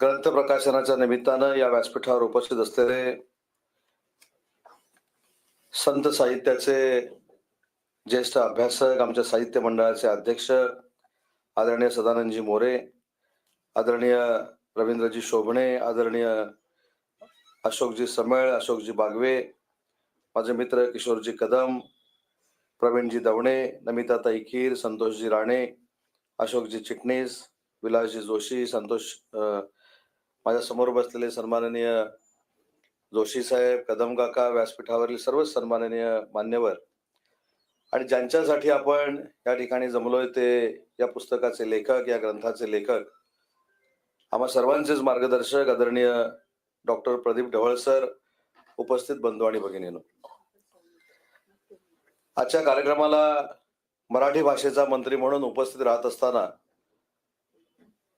ग्रंथ प्रकाशनाच्या निमित्तानं या व्यासपीठावर उपस्थित असलेले संत साहित्याचे ज्येष्ठ अभ्यासक आमच्या साहित्य मंडळाचे अध्यक्ष आदरणीय सदानंदजी मोरे आदरणीय रवींद्रजी शोभणे आदरणीय अशोकजी समळ अशोकजी बागवे माझे मित्र किशोरजी कदम प्रवीणजी दवणे नमिता खीर संतोषजी राणे अशोकजी चिटणीस विलासजी जोशी संतोष माझ्यासमोर बसलेले सन्माननीय जोशी साहेब कदम काका व्यासपीठावरील सर्व सन्माननीय मान्यवर. आणि ज्यांच्यासाठी आपण या ठिकाणी जमलोय ते या पुस्तकाचे लेखक या ग्रंथाचे लेखक आम्हा सर्वांचेच मार्गदर्शक आदरणीय डॉक्टर प्रदीप ढवळ सर उपस्थित बंधू आणि भगिनीनो. आजच्या कार्यक्रमाला मराठी भाषेचा मंत्री म्हणून उपस्थित राहत असताना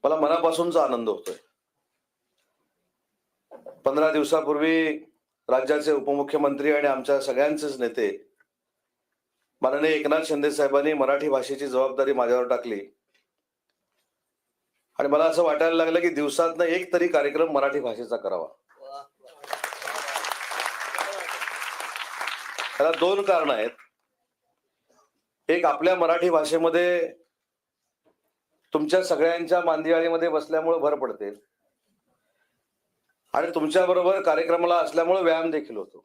मला मनापासूनचा आनंद होतोय. पंधरा दिवसापूर्वी राज्याचे उपमुख्यमंत्री आणि आमच्या सगळ्यांचेच नेते माननीय एकनाथ शिंदे साहेबांनी मराठी भाषेची जबाबदारी माझ्यावर टाकली. आणि मला असं वाटायला लागलं की दिवसातनं एक तरी कार्यक्रम मराठी भाषेचा करावा. त्याला दोन कारण आहेत. एक आपल्या मराठी भाषेमध्ये तुमच्या सगळ्यांच्या मांदियाळीमध्ये बसल्यामुळे भर पडते. आणि तुमच्या बरोबर कार्यक्रमाला असल्यामुळे व्यायाम देखील होतो.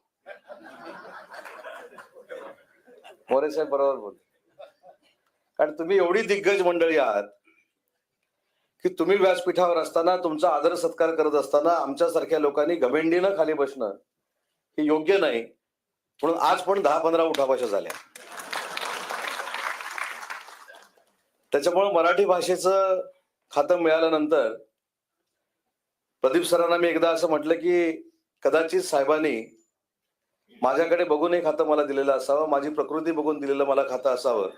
मोरे साहेब बरोबर बोल कारण तुम्ही एवढी दिग्गज मंडळी आहात की तुम्ही व्यासपीठावर असताना तुमचा आदर सत्कार करत असताना आमच्यासारख्या लोकांनी घमेंडीनं खाली बसणं हे योग्य नाही. म्हणून आज पण दहा पंधरा उठाभाषा झाल्या. त्याच्यामुळे मराठी भाषेचं खातं मिळाल्यानंतर प्रदीप सरांना मी एकदा असं म्हटलं की कदाचित साहेबांनी माझ्याकडे बघून हे खातं मला दिलेलं असावं माझी प्रकृती बघून दिलेलं मला खातं असावं.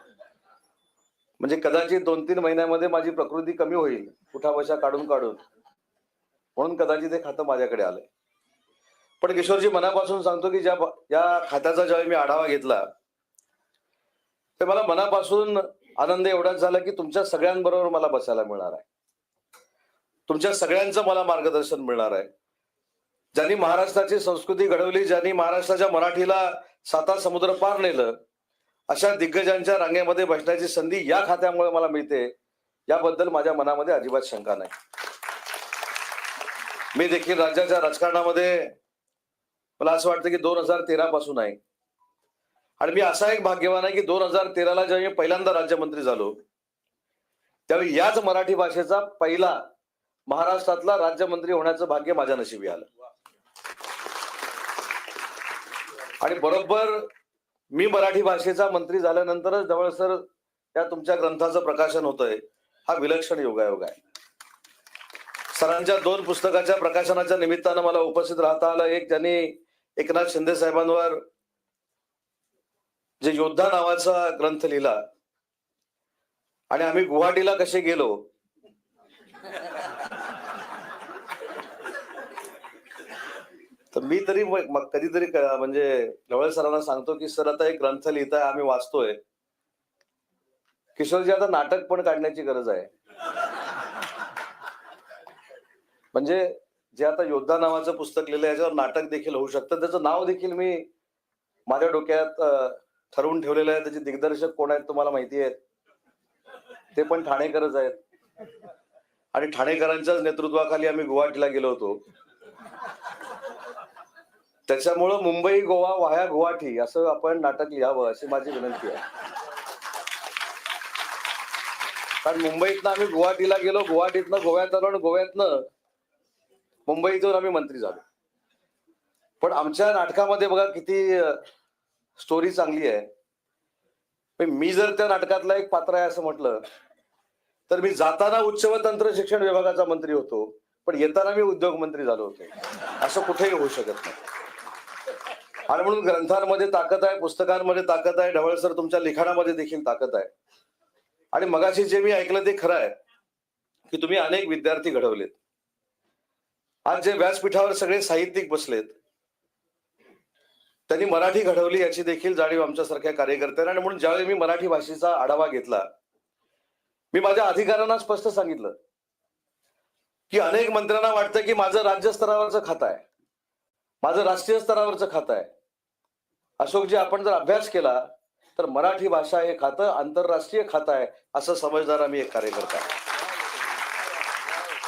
म्हणजे कदाचित दोन तीन महिन्यामध्ये माझी प्रकृती कमी होईल उठाबशा काढून काढून. म्हणून कदाचित हे खातं माझ्याकडे आलंय. पण किशोरजी मनापासून सांगतो की ज्या या खात्याचा ज्यावेळी मी आढावा घेतला ते मला मनापासून आनंद एवढाच झाला की तुमच्या सगळ्यांबरोबर मला बसायला मिळणार आहे. तुमच्या सगळ्यांचं मला मार्गदर्शन मिळणार आहे. ज्यांनी महाराष्ट्राची संस्कृती घडवली ज्यांनी महाराष्ट्राच्या मराठीला साता समुद्र पार नेलं अशा दिग्गजांच्या रांगेमध्ये बसण्याची संधी या खात्यामुळे मला मिळते याबद्दल माझ्या मनामध्ये अजिबात शंका नाही. मी देखील राज्याच्या राजकारणामध्ये मला असं वाटतं की दोन हजार तेरा पासून आहे. आणि मी असा एक भाग्यवान आहे की दोन हजार तेराला जेव्हा मी पहिल्यांदा राज्यमंत्री झालो त्यावेळी याच मराठी भाषेचा पहिला महाराष्ट्रातला राज्यमंत्री होण्याचं भाग्य माझ्या नशिबी आलं. आणि बरोबर मी मराठी भाषेचा मंत्री झाल्यानंतरच जवळ सर त्या तुमच्या ग्रंथाचं प्रकाशन होतंय. हा विलक्षण योगायोग आहे. सरांच्या दोन पुस्तकाच्या प्रकाशनाच्या निमित्तानं मला उपस्थित राहता आलं. एक त्यांनी एकनाथ शिंदे साहेबांवर जे योद्धा नावाचा ग्रंथ लिहिला आणि आम्ही गुवाहाटीला कसे गेलो तर मी तरी मग कधीतरी म्हणजे ढवळे सरांना सांगतो की सर आता एक ग्रंथ लिहिताय आम्ही वाचतोय. किशोरजी आता नाटक पण काढण्याची गरज आहे. म्हणजे जे आता योद्धा नावाचं पुस्तक लिहिलं याच्यावर नाटक देखील होऊ शकतं. त्याचं नाव देखील मी माझ्या डोक्यात ठरवून ठेवलेलं आहे. त्याचे दिग्दर्शक कोण आहेत तुम्हाला माहिती आहेत ते पण ठाणेकरच आहेत. आणि ठाणेकरांच्याच नेतृत्वाखाली आम्ही गुवाहाटीला गेलो होतो. त्याच्यामुळं मुंबई गोवा वाया गुवाहाटी असं आपण नाटक लिहावं अशी माझी विनंती आहे. कारण मुंबईतनं आम्ही गुवाहाटीला गेलो गुवाहाटीतनं गोव्यात आलो आणि गोव्यातनं मुंबईतून आम्ही मंत्री झालो. पण आमच्या नाटकामध्ये बघा किती स्टोरी चांगली आहे. मी जर त्या नाटकातला एक पात्र आहे असं म्हटलं तर मी जाताना उच्च व तंत्र शिक्षण विभागाचा मंत्री होतो पण येताना मी उद्योग मंत्री झालो होतो. असं कुठेही होऊ शकत नाही. आणि म्हणून ग्रंथांमध्ये ताकद आहे पुस्तकांमध्ये ताकद आहे ढवळ सर तुमच्या लिखाणामध्ये देखील ताकद आहे. आणि मगाशी जे मी ऐकलं ते खरं आहे की तुम्ही अनेक विद्यार्थी घडवलेत. आज जे व्यासपीठावर सगळे साहित्यिक बसलेत त्यांनी मराठी घडवली याची देखील जाणीव आमच्यासारख्या कार्यकर्त्यांना आणि म्हणून ज्यावेळी मी मराठी भाषेचा आढावा घेतला मी माझ्या अधिकाऱ्यांना स्पष्ट सांगितलं की अनेक मंत्र्यांना वाटतं की माझं राज्य स्तरावरचं खातं आहे. माझं राष्ट्रीय स्तरावरचं खातं आहे. अशोकजी आपण जर अभ्यास केला तर मराठी भाषा हे खातं आंतरराष्ट्रीय खातं आहे असं समजणारा मी एक कार्यकर्ता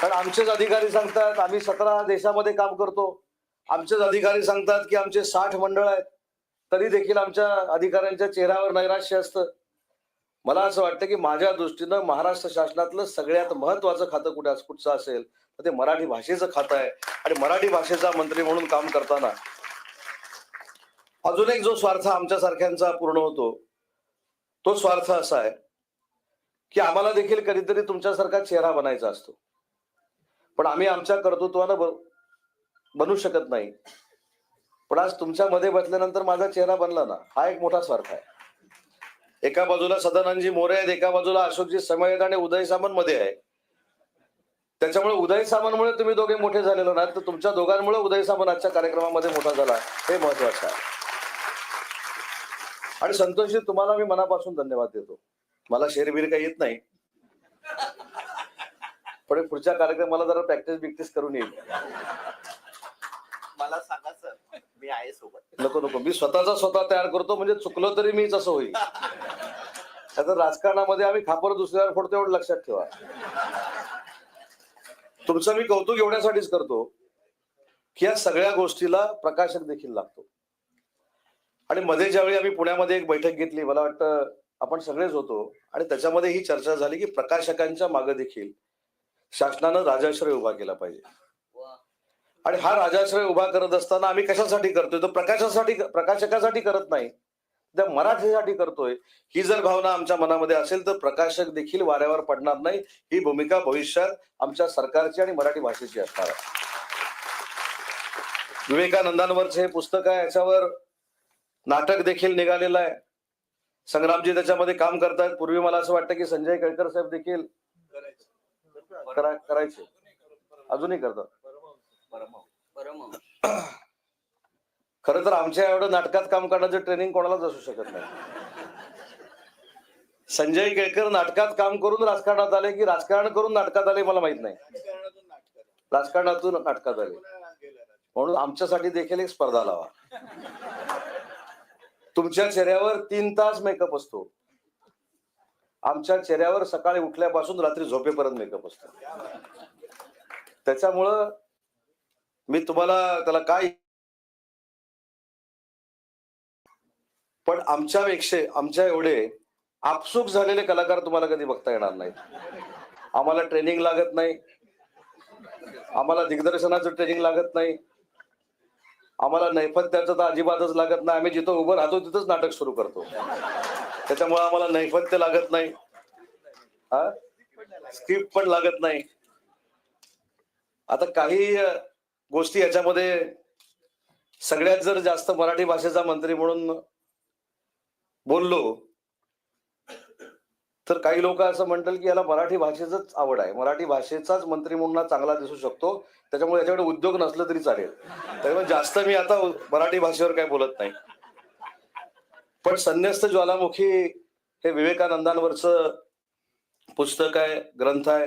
कारण आमचेच अधिकारी सांगतात आम्ही सतरा देशामध्ये काम करतो. आमचेच अधिकारी सांगतात की आमचे साठ मंडळ आहेत. तरी देखील आमच्या अधिकाऱ्यांच्या चेहऱ्यावर नैराश्य असतं. मला असं वाटतं की माझ्या दृष्टीनं महाराष्ट्र शासनातलं सगळ्यात महत्वाचं खातं कुठे कुठचं असेल तर ते मराठी भाषेचं खातं आहे. आणि मराठी भाषेचा मंत्री म्हणून काम करताना अजून एक जो स्वार्थ आमच्यासारख्यांचा पूर्ण होतो तो स्वार्थ असा आहे की आम्हाला देखील कधीतरी तुमच्यासारखा चेहरा बनायचा असतो. पण आम्ही आमच्या कर्तृत्वानं ब- बनू शकत नाही. पण आज तुमच्यामध्ये बसल्यानंतर माझा चेहरा बनला ना हा एक मोठा स्वार्थ आहे. एका बाजूला सदानंदजी मोरे आहेत एका बाजूला अशोकजी समय आहेत आणि उदय सामंत मध्ये आहे. त्याच्यामुळे उदय सामंतमुळे तुम्ही दोघे मोठे झालेलो ना तर तुमच्या दोघांमुळे उदय सामंत आजच्या कार्यक्रमामध्ये मोठा झाला. हे महत्वाचं आहे. आणि संतोषजी तुम्हाला मी मनापासून धन्यवाद देतो. मला शेरबीर काही येत नाही. पण हे पुढच्या कार्यक्रमाला जरा प्रॅक्टिस बिक्टिस करून येईल. मला सांगा सर मी आहे सोबत. नको नको. मी स्वतःचा स्वतः तयार करतो म्हणजे चुकलो तरी मीच असं होईल. आता राजकारणामध्ये आम्ही खापर दुसऱ्यावर फोडतो एवढं लक्षात ठेवा. तुमचं मी कौतुक एवढ्यासाठीच करतो की या सगळ्या गोष्टीला प्रकाशक देखील लागतो. आणि मध्ये ज्यावेळी आम्ही पुण्यामध्ये एक बैठक घेतली मला वाटतं आपण सगळेच होतो आणि त्याच्यामध्ये ही चर्चा झाली की प्रकाशकांच्या मागे देखील शासनानं राजाश्रय उभा केला पाहिजे. आणि हा राजाश्रय उभा करत असताना आम्ही कशासाठी करतोय? तो प्रकाशासाठी प्रकाशकासाठी करत नाही. त्या मराठीसाठी करतोय. ही जर भावना आमच्या मनामध्ये असेल तर प्रकाशक देखील वाऱ्यावर पडणार नाही. ही भूमिका भविष्यात आमच्या सरकारची आणि मराठी भाषेची असणार आहे. हे पुस्तक आहे याच्यावर नाटक देखील निघालेलं आहे. संग्रामजी त्याच्यामध्ये काम करतायत. पूर्वी मला असं वाटतं की संजय केळकर साहेब देखील करायचे. अजूनही करतात. खर तर आमच्या एवढं नाटकात काम करण्याचं ट्रेनिंग कोणालाच असू शकत नाही. संजय केळकर नाटकात काम करून राजकारणात आले की राजकारण करून नाटकात आले मला माहीत नाही. राजकारणातून नाटकात आले. म्हणून आमच्यासाठी देखील एक स्पर्धा लावा. तुमच्या चेहऱ्यावर तीन तास मेकअप असतो. आमच्या चेहऱ्यावर सकाळी उठल्यापासून रात्री झोपेपर्यंत मेकअप असतो. त्याच्यामुळं मी तुम्हाला त्याला काय पण आमच्यापेक्षा आमच्या एवढे आपसूक झालेले कलाकार तुम्हाला कधी बघता येणार नाही आम्हाला ट्रेनिंग लागत नाही. आम्हाला दिग्दर्शनाचं ट्रेनिंग लागत नाही. आम्हाला नैपथ्याचं तर अजिबातच लागत नाही. आम्ही जिथं उभं राहतो तिथंच नाटक सुरू करतो. त्याच्यामुळे आम्हाला नैपथ्य लागत नाही. हा? स्क्रिप्ट पण लागत नाही. आता काही गोष्टी याच्यामध्ये सगळ्यात जर जास्त मराठी भाषेचा मंत्री म्हणून बोललो तर काही लोक असं म्हणतात की याला मराठी भाषेचंच आवड आहे. मराठी भाषेचाच मंत्री म्हणून चांगला दिसू शकतो. त्याच्यामुळे याच्याकडे उद्योग नसलं तरी चालेल. त्यामुळे जास्त मी आता मराठी भाषेवर काही बोलत नाही. पण संन्यस्त ज्वालामुखी हे विवेकानंदांवरचं पुस्तक आहे ग्रंथ आहे.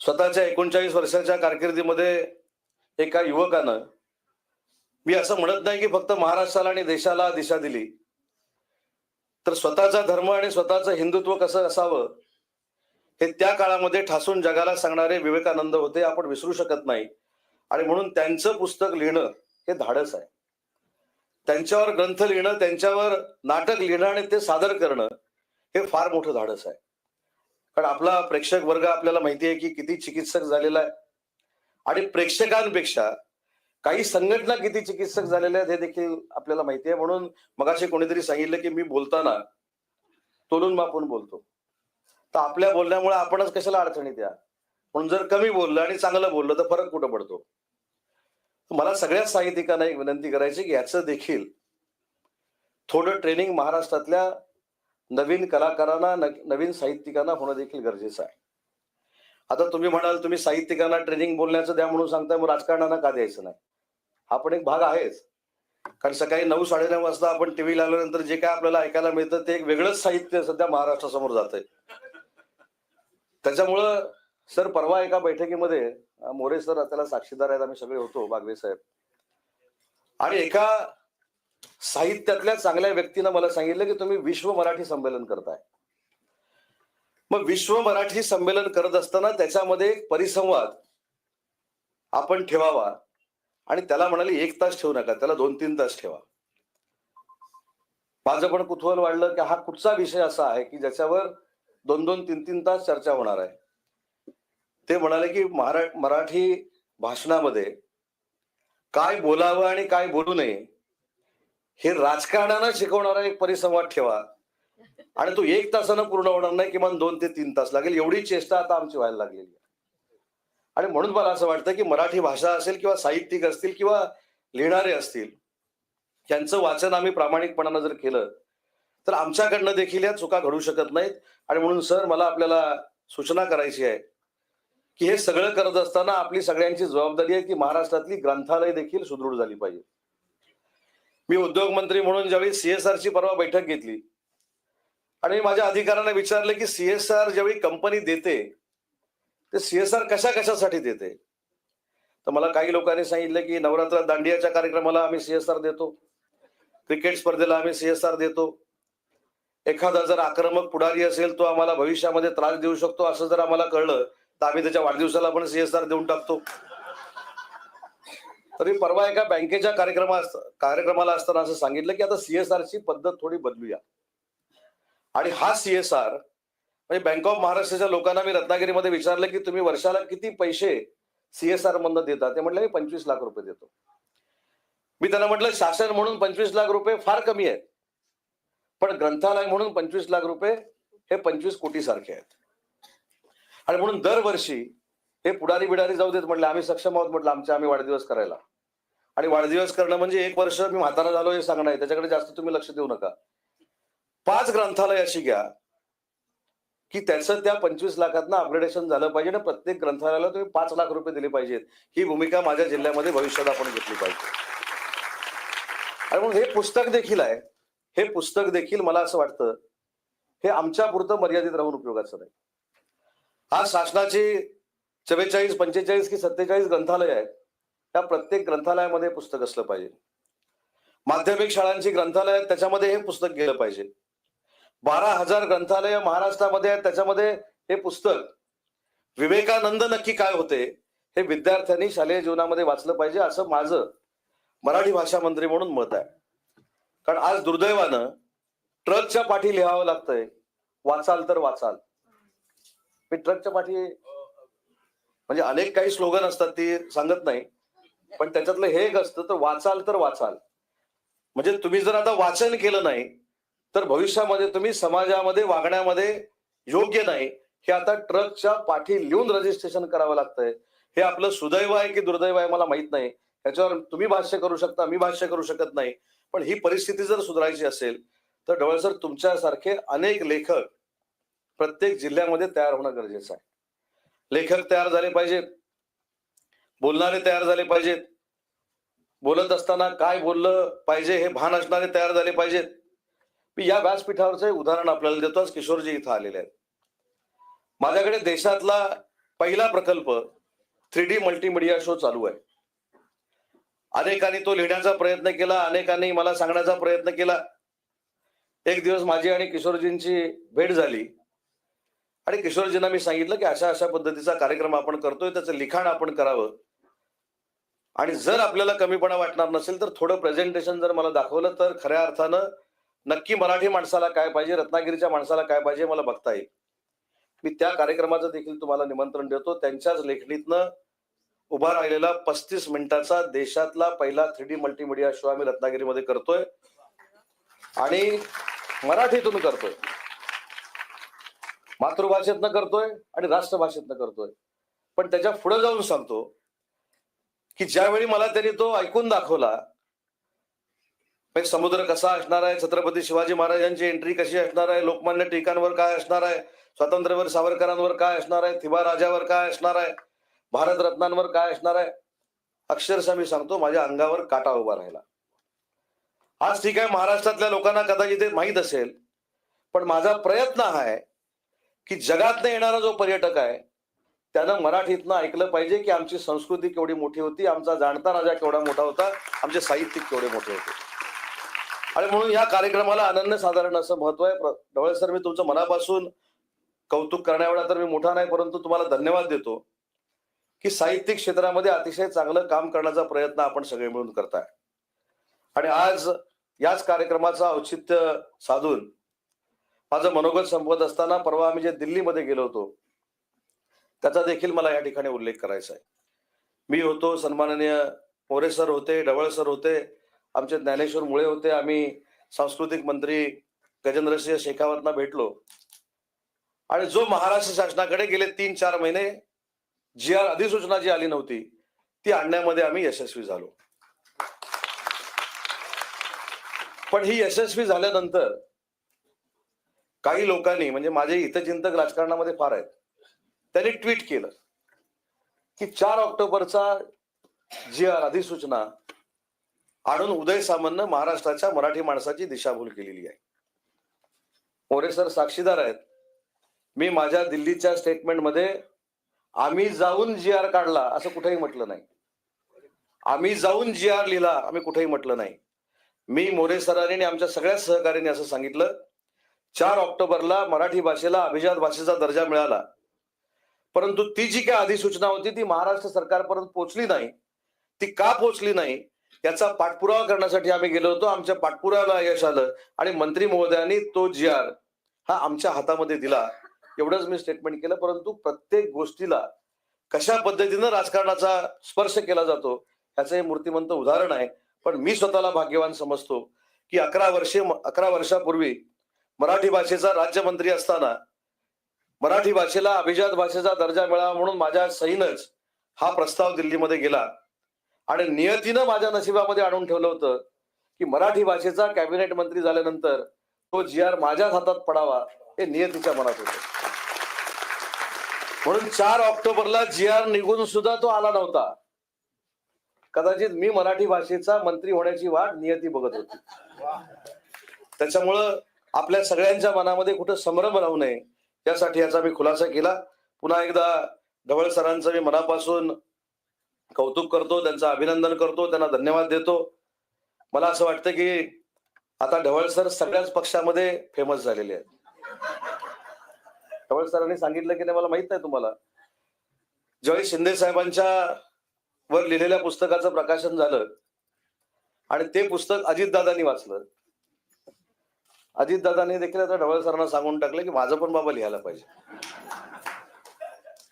स्वतःच्या एकोणचाळीस वर्षाच्या कारकिर्दीमध्ये एका युवकानं मी असं म्हणत नाही की फक्त महाराष्ट्राला आणि देशाला दिशा दिली. तर स्वतःचा धर्म आणि स्वतःचं हिंदुत्व कसं असावं हे त्या काळामध्ये ठासून जगाला सांगणारे विवेकानंद होते. आपण विसरू शकत नाही. आणि म्हणून त्यांचं पुस्तक लिहिणं हे धाडस आहे. त्यांच्यावर ग्रंथ लिहिणं त्यांच्यावर नाटक लिहिणं आणि ते सादर करणं हे फार मोठं धाडस आहे. कारण आपला प्रेक्षक वर्ग आपल्याला माहिती आहे की किती चिकित्सक झालेला आहे. आणि प्रेक्षकांपेक्षा काही संघटना किती चिकित्सक झालेल्या आहेत हे देखील आपल्याला माहिती आहे. म्हणून मगाशी कोणीतरी सांगितलं की मी बोलताना तोलून मापून बोलतो. तर आपल्या बोलण्यामुळे आपणच कशाला अडचणी द्या? म्हणून जर कमी बोललं आणि चांगलं बोललं तर फरक कुठं पडतो? मला सगळ्याच साहित्यिकांना एक विनंती करायची की याचं देखील थोडं ट्रेनिंग महाराष्ट्रातल्या नवीन कलाकारांना नवीन साहित्यिकांना होणं देखील गरजेचं आहे. आता तुम्ही म्हणाल तुम्ही साहित्यिकांना ट्रेनिंग बोलण्याचं द्या म्हणून सांगताय मग राजकारणाला का द्यायचं नाही? हा पण एक भाग आहेच. कारण सकाळी नऊ साडेनऊ वाजता आपण टीव्ही लावल्यानंतर जे काय आपल्याला ऐकायला मिळतं ते एक वेगळंच साहित्य सध्या महाराष्ट्रासमोर जात आहे त्याच्यामुळं सर परवा एका बैठकीमध्ये मोरे सर त्याला साक्षीदार आहेत आम्ही सगळे होतो बागवे साहेब. आणि एका साहित्यातल्या चांगल्या व्यक्तीनं मला सांगितलं की तुम्ही विश्व मराठी संमेलन करताय. मग विश्व मराठी संमेलन करत असताना त्याच्यामध्ये एक परिसंवाद आपण ठेवावा. आणि त्याला म्हणाले एक तास ठेवू नका त्याला दोन तीन तास ठेवा. माझं पण कुतूहल वाढलं की हा कुठचा विषय असा आहे की ज्याच्यावर दोन दोन तीन तीन तास चर्चा होणार आहे? ते म्हणाले की महारा मराठी भाषणामध्ये काय बोलावं आणि काय बोलू नये हे राजकारणानं शिकवणारा एक परिसंवाद ठेवा. आणि तो एक तासानं पूर्ण होणार नाही किमान दोन ते तीन तास लागेल. एवढी चेष्टा आता आमची व्हायला लागलेली आहे. आणि म्हणून मला असं वाटतं की मराठी भाषा असेल किंवा साहित्यिक असतील किंवा लिहिणारे असतील यांचं वाचन आम्ही प्रामाणिकपणानं जर केलं तर आमच्याकडनं देखील या चुका घडू शकत नाहीत. आणि म्हणून सर मला आपल्याला सूचना करायची आहे की हे सगळं करत असताना आपली सगळ्यांची जबाबदारी आहे की महाराष्ट्रातली ग्रंथालय देखील सुदृढ झाली पाहिजे. मी उद्योग मंत्री म्हणून ज्यावेळी सीएसआर ची परवा बैठक घेतली आणि माझ्या अधिकाऱ्यांना विचारलं की सीएसआर ज्यावेळी कंपनी देते ते सीएसआर कशा कशासाठी देते? तर मला काही लोकांनी सांगितलं की नवरात्र दांडियाच्या कार्यक्रमाला आम्ही सीएसआर देतो. क्रिकेट स्पर्धेला आम्ही सीएसआर देतो. एखादा जर आक्रमक पुढारी असेल तो आम्हाला भविष्यामध्ये त्रास देऊ शकतो असं जर आम्हाला कळलं तर आम्ही त्याच्या वाढदिवसाला पण सीएसआर देऊन टाकतो. तरी परवा एका बँकेच्या कार्यक्रमा कार्यक्रमाला असताना असं सांगितलं की आता सीएसआर ची पद्धत थोडी बदलूया. आणि हा सीएसआर म्हणजे बँक ऑफ महाराष्ट्राच्या लोकांना मी रत्नागिरीमध्ये विचारलं की तुम्ही वर्षाला किती पैसे सीएसआर मधनं देता? ते म्हटलं मी पंचवीस लाख रुपये देतो. मी त्यांना म्हटलं शासन म्हणून पंचवीस लाख रुपये फार कमी आहेत. पण ग्रंथालय म्हणून पंचवीस लाख रुपये हे पंचवीस कोटी सारखे आहेत. आणि म्हणून दरवर्षी हे पुढारी बिडारी जाऊ देत म्हटलं आम्ही सक्षम आहोत म्हटलं आमच्या आम्ही वाढदिवस करायला. आणि वाढदिवस करणं म्हणजे एक वर्ष मी म्हातारा झालो हे सांगणं आहे. त्याच्याकडे जास्त तुम्ही लक्ष देऊ नका. पाच ग्रंथालय अशी घ्या की त्यांचं त्या पंचवीस लाखातनं अपग्रेडेशन झालं पाहिजे आणि प्रत्येक ग्रंथालयाला तुम्ही पाच लाख रुपये दिले पाहिजेत. ही भूमिका माझ्या जिल्ह्यामध्ये भविष्यात आपण घेतली पाहिजे. आणि म्हणून हे पुस्तक देखील आहे. हे पुस्तक देखील मला असं वाटतं हे आमच्या पुरतं मर्यादित राहून उपयोगाचं नाही. आज शासनाची चव्वेचाळीस पंचेचाळीस की सत्तेचाळीस ग्रंथालय आहेत त्या प्रत्येक ग्रंथालयामध्ये पुस्तक असलं पाहिजे. माध्यमिक शाळांची ग्रंथालय आहेत त्याच्यामध्ये हे पुस्तक गेलं पाहिजे. बारा हजार ग्रंथालय महाराष्ट्रामध्ये आहेत. त्याच्यामध्ये हे पुस्तक विवेकानंद नक्की काय होते हे विद्यार्थ्यांनी शालेय जीवनामध्ये वाचलं पाहिजे असं माझं मराठी भाषा मंत्री म्हणून मत आहे. कारण आज दुर्दैवानं ट्रकच्या पाठी लिहावं लागतंय. वाचाल तर वाचाल. मी ट्रकच्या पाठी म्हणजे अनेक काही स्लोगन असतात ती सांगत नाही. पण त्याच्यातलं हे एक असतं तर वाचाल तर वाचाल. म्हणजे तुम्ही जर आता वाचन केलं नाही तर भविष्यामध्ये तुम्ही समाजामध्ये वागण्यामध्ये योग्य नाही हे आता ट्रकच्या पाठी लिहून रजिस्ट्रेशन करावं लागतंय. हे आपलं सुदैव आहे की दुर्दैव आहे मला माहीत नाही. याच्यावर तुम्ही भाष्य करू शकता मी भाष्य करू शकत नाही. पण ही परिस्थिती जर सुधारायची असेल तर डोळे सर तुमच्यासारखे अनेक लेखक प्रत्येक जिल्ह्यामध्ये तयार होणं गरजेचं आहे. लेखक तयार झाले पाहिजेत. बोलणारे तयार झाले पाहिजेत. बोलत असताना काय बोललं पाहिजे हे भान असणारे तयार झाले पाहिजेत. मी या व्यासपीठावरचं उदाहरण आपल्याला देतो. आज किशोरजी इथं आलेले आहेत. माझ्याकडे देशातला पहिला प्रकल्प थ्री डी मल्टीमीडिया शो चालू आहे. अनेकांनी तो लिहिण्याचा प्रयत्न केला अनेकांनी मला सांगण्याचा प्रयत्न केला. एक दिवस माझी आणि किशोरजींची भेट झाली. आणि किशोरजींना मी सांगितलं की अशा अशा पद्धतीचा कार्यक्रम आपण करतोय त्याचं लिखाण आपण करावं. आणि जर आपल्याला कमीपणा वाटणार नसेल तर थोडं प्रेझेंटेशन जर मला दाखवलं तर खऱ्या अर्थानं नक्की मराठी माणसाला काय पाहिजे रत्नागिरीच्या माणसाला काय पाहिजे मला बघता येईल. मी त्या कार्यक्रमाचं देखील तुम्हाला निमंत्रण देतो. त्यांच्याच लेखणीतनं उभा राहिलेला पस्तीस मिनिटाचा देशातला पहिला थ्री डी मल्टीमिडिया शो आम्ही रत्नागिरीमध्ये करतोय. आणि मराठीतून करतोय. मातृभाषेतनं करतोय आणि राष्ट्रभाषेतनं करतोय. पण त्याच्या पुढे जाऊन सांगतो की ज्यावेळी मला त्यांनी तो ऐकून दाखवला म्हणजे समुद्र कसा असणार आहे? छत्रपती शिवाजी महाराजांची एंट्री कशी असणार आहे? लोकमान्य टिकांवर काय असणार आहे? स्वातंत्र्यवर सावरकरांवर काय असणार आहे? थिबा राजावर काय असणार आहे? भारतरत्नांवर काय असणार आहे? अक्षरशः मी सांगतो माझ्या अंगावर काटा उभा राहिला. आज ठीक आहे महाराष्ट्रातल्या लोकांना कदाचित ते माहीत असेल पण माझा प्रयत्न हा आहे की जगातनं येणारा जो पर्यटक आहे त्यानं मराठीतनं ऐकलं पाहिजे की आमची संस्कृती केवढी मोठी होती आमचा जाणता राजा केवढा मोठा होता आमचे साहित्यिक केवढे मोठे होते. आणि म्हणून या कार्यक्रमाला अनन्य साधारण असं महत्त्व आहे. प्र- ढवळे सर मी तुमचं मनापासून कौतुक करण्याएवढा तर मी मोठा नाही परंतु तुम्हाला धन्यवाद देतो की साहित्यिक क्षेत्रामध्ये अतिशय चांगलं काम करण्याचा प्रयत्न आपण सगळे मिळून करताय. आणि आज याच कार्यक्रमाचं औचित्य साधून माझं मनोगत संपवत असताना परवा आम्ही जे दिल्लीमध्ये गेलो होतो त्याचा देखील मला या ठिकाणी उल्लेख करायचा आहे. मी होतो सन्माननीय मोरे सर होते ढवळ सर होते आमचे ज्ञानेश्वर मुळे होते. आम्ही सांस्कृतिक मंत्री गजेंद्रसिंह शेखावतना भेटलो. आणि जो महाराष्ट्र शासनाकडे गेले तीन चार महिने जी आर अधिसूचना जी आली नव्हती ती आणण्यामध्ये आम्ही यशस्वी झालो. पण ही यशस्वी झाल्यानंतर काही लोकांनी म्हणजे माझे हितचिंतक राजकारणामध्ये फार आहेत त्यांनी ट्विट केलं की चार ऑक्टोबरचा जी आर अधिसूचना आणून उदय सामंतनं महाराष्ट्राच्या मराठी माणसाची दिशाभूल केलेली आहे. मोरे सर साक्षीदार आहेत. मी माझ्या दिल्लीच्या स्टेटमेंटमध्ये आम्ही जाऊन जी आर काढला असं कुठेही म्हटलं नाही. आम्ही जाऊन जी आर लिहिला आम्ही कुठेही म्हटलं नाही. मी मोरे सरांनी आणि आमच्या सगळ्या सहकार्याने असं सांगितलं चार ऑक्टोबरला मराठी भाषेला अभिजात भाषेचा दर्जा मिळाला. परंतु ती जी काय अधिसूचना होती ती महाराष्ट्र सरकारपर्यंत पोहोचली नाही. ती का पोहोचली नाही? याचा पाठपुरावा करण्यासाठी आम्ही गेलो होतो. आमच्या पाठपुराव्याला यश आलं आणि मंत्री महोदयांनी तो जी आर हा आमच्या हातामध्ये दिला. एवढंच मी स्टेटमेंट केलं. परंतु प्रत्येक गोष्टीला कशा पद्धतीनं राजकारणाचा स्पर्श केला जातो ह्याचं हे मूर्तिमंत उदाहरण आहे. पण मी स्वतःला भाग्यवान समजतो की अकरा वर्षे अकरा वर्षापूर्वी मराठी भाषेचा राज्यमंत्री असताना मराठी भाषेला अभिजात भाषेचा दर्जा मिळावा म्हणून माझ्या सहीनच हा प्रस्ताव दिल्लीमध्ये गेला. आणि नियतीनं माझ्या नशिबामध्ये आणून ठेवलं होतं की मराठी भाषेचा कॅबिनेट मंत्री झाल्यानंतर तो जी आर माझ्याच हातात पडावा हे नियतीच्या मनात होतं. म्हणून चार ऑक्टोबरला जी आर निघून सुद्धा तो आला नव्हता. कदाचित मी मराठी भाषेचा मंत्री होण्याची वाट नियती बघत होती. त्याच्यामुळं आपल्या सगळ्यांच्या मनामध्ये कुठं संभ्रम राहू नये यासाठी याचा मी खुलासा केला. पुन्हा एकदा ढवळ सरांचं मी मनापासून कौतुक करतो त्यांचं अभिनंदन करतो त्यांना धन्यवाद देतो. मला असं वाटतं की आता ढवळ सर सगळ्याच पक्षामध्ये फेमस झालेले आहेत. ढवळ सरांनी सांगितलं की नाही मला माहीत नाही तुम्हाला. ज्यावेळी शिंदे साहेबांच्या वर लिहिलेल्या पुस्तकाचं प्रकाशन झालं. आणि ते पुस्तक अजितदादांनी वाचलं. अजितदादांनी देखील आता ढवळ सरांना सांगून टाकलं की माझं पण बाबा लिहायला पाहिजे.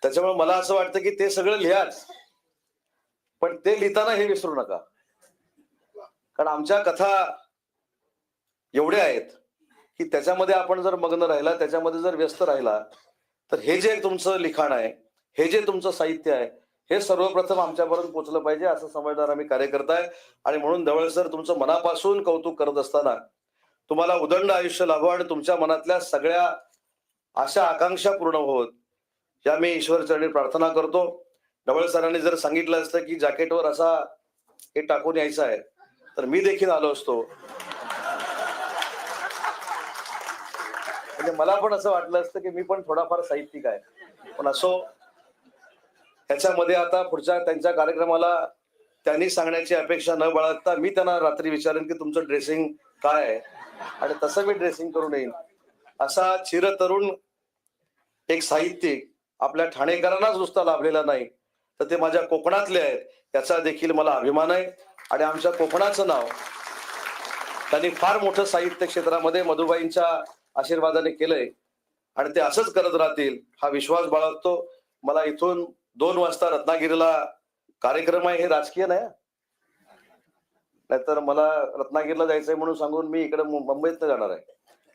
त्याच्यामुळे मला असं वाटतं की ते सगळं लिहाच. पण ते लिहिताना हे विसरू नका. कारण आमच्या कथा एवढ्या आहेत की त्याच्यामध्ये आपण जर मग्न राहिला त्याच्यामध्ये जर व्यस्त राहिला तर हे जे तुमचं लिखाण आहे हे जे तुमचं साहित्य आहे हे सर्वप्रथम आमच्यापर्यंत पोचलं पाहिजे असं समजणार आम्ही कार्यकर्ता आहे आणि म्हणून जवळ सर तुमचं मनापासून कौतुक करत असताना तुम्हाला उदंड आयुष्य लाभो आणि तुमच्या मनातल्या सगळ्या आशा आकांक्षा पूर्ण होत. या मी ईश्वर चरणी प्रार्थना करतो. डबल सरांनी जर सांगितलं असतं की जॅकेटवर असा हे टाकून यायचं आहे तर मी देखील आलो असतो. म्हणजे मला पण असं वाटलं असतं की मी पण थोडाफार साहित्यिक आहे. पण असो ह्याच्यामध्ये आता पुढच्या त्यांच्या कार्यक्रमाला त्यांनी सांगण्याची अपेक्षा न बाळगता मी त्यांना रात्री विचारेन की तुमचं ड्रेसिंग काय आहे? आणि तसं मी ड्रेसिंग करून येईन. असा चिरतरुण एक साहित्यिक आपल्या ठाणेकरांनाच नुसता लाभलेला नाही. तर ते माझ्या कोकणातले आहेत. त्याचा देखील मला अभिमान आहे. आणि आमच्या कोकणाचं नाव त्यांनी फार मोठं साहित्य क्षेत्रामध्ये मधुबाईंच्या आशीर्वादाने केलंय. आणि ते असंच करत राहतील हा विश्वास बाळगतो. मला इथून दोन वाजता रत्नागिरीला कार्यक्रम आहे हे राजकीय नाही. नाहीतर मला रत्नागिरीला जायचंय म्हणून सांगून मी इकडे मुंबईत जाणार आहे.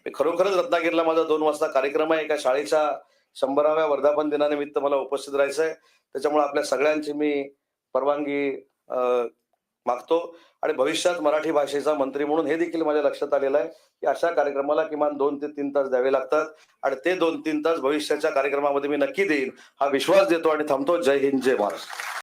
मी खरोखरच रत्नागिरीला माझा दोन वाजता कार्यक्रम आहे. एका शाळेच्या शंभराव्या वर्धापन दिनानिमित्त मला उपस्थित राहायचं आहे त्याच्यामुळे आपल्या सगळ्यांची मी परवानगी मागतो. आणि भविष्यात मराठी भाषेचा मंत्री म्हणून हे देखील माझ्या लक्षात आलेलं आहे की अशा कार्यक्रमाला किमान दोन ते तीन तास द्यावे लागतात. आणि ते दोन तीन तास भविष्याच्या कार्यक्रमामध्ये मी नक्की देईन. हा विश्वास देतो आणि थांबतो. जय हिंद जय महाराष्ट्र.